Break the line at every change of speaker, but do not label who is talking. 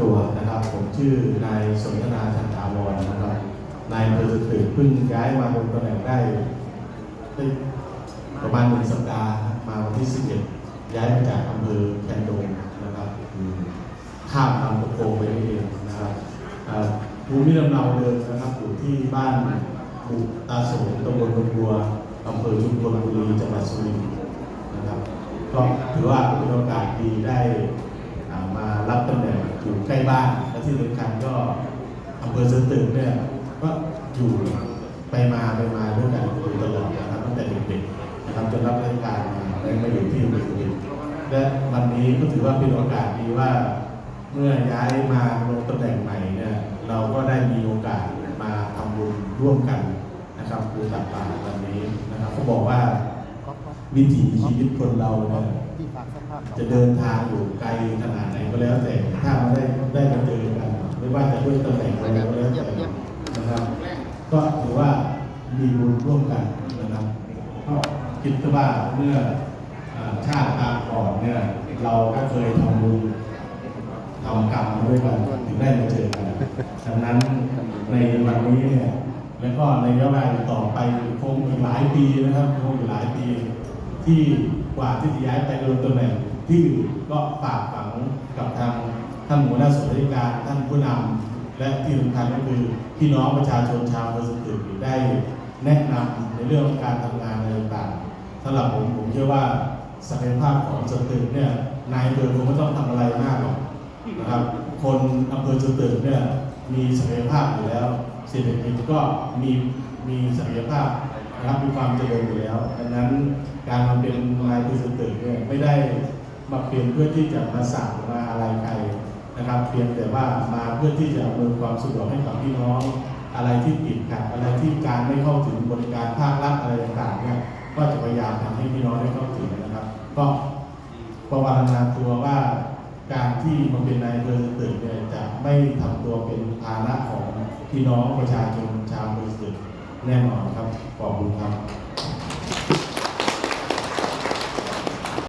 ตัวนะครับผมชื่อนายสนทนาชันถาวรนะครับนายอำเภอสตึกเพิ่งย้ายมาลงตำแหน่งได้ประมาณหนึ่งสัปดาห์มาวันที่ 11 ย้ายมาจากอำเภอแคนดงนะครับข้ามลำตะโกไปนี่เองนะครับภูมิลำเนาเดิมนะครับอยู่ที่บ้านบุตาโสมตำบลดงบัวอำเภอชุมพลบุรีจังหวัดสุรินทร์นะครับก็ถือว่าเป็นโอกาสดีได้ อ่ามารับตำแหน่งอยู่ ใกล้บ้านและที่สำคัญก็อำเภอสตึกเนี่ยก็อยู่ไปมาไปมาด้วยกันอยู่ตลอดนะครับตั้งแต่เด็กๆนะครับจนรับราชการมาได้มาอยู่ที่อำเภอสตึกและวันนี้ก็ถือว่าเป็นโอกาสดีว่าเมื่อย้ายมาลงตำแหน่งใหม่เนี่ยเราก็ได้มีโอกาสมาทำบุญร่วมกันนะครับคือตักบาตรวันนี้นะครับเขาบอกว่าวิถีชีวิตคนเราเนี่ยจะเดินทางอยู่ไกลขนาดไหนก็แล้วแต่ถ้ามาได้ได้มาเจอกัน ไม่ ว่าจะด้วยตำแหน่งอะไรก็แล้วแต่นะครับ ก็ถือว่ามีบุญร่วมกันนะครับก็คิดว่าเมื่ออ่าชาติปางก่อนเนี่ย เราก็เคยทำบุญทำกรรมมาด้วยกันถึงได้มาเจอกันดังนั้นในวันนี้เนี่ย แล้วก็ในระยะเวลาต่อไปคงอีกหลายปีนะครับคงอีกหลายปี ที่กว่าที่จะย้ายไปดำรงตำแหน่งที่อื่นก็ฝากฝังกับทาง ท่านหัวหน้าส่วนราชการท่านผู้นำและที่สำคัญก็คือพี่น้องประชาชนชาวอำเภอสตึกได้แนะนำในเรื่องการทำงานอะไรต่างๆสำหรับผมผมเชื่อว่าศักยภาพของสตึกเนี่ยนายอำเภอคงไม่ต้องทำอะไรมากหรอกนะครับคนอำเภอสตึกเนี่ยมีศักยภาพอยู่แล้วเศรษฐกิจก็มีมีศักยภาพนะครับมีความเจริญอยู่แล้วดังนั้นการมาเป็นนายพรีเซนเตอร์เนี่ยไม่ได้มาเปลี่ยนเพื่อที่จะมาสั่งมาอะไรใคร นะครับ เพียงแต่ว่ามาเพื่อที่จะอำนวยความสะดวกให้กับพี่น้อง อะไรที่ติดขัดอะไรที่การไม่เข้าถึงบริการภาครัฐอะไรต่างๆเนี่ยก็จะพยายามทำให้พี่น้องได้เข้าถึงนะครับ ก็ประวัตินาตัวว่าการที่มาเป็นนายอำเภอตึกเนี่ยจะไม่ทำตัวเป็นภาระของพี่น้องประชาชนชาวอำเภอตึกแน่นอนครับขอบคุณครับ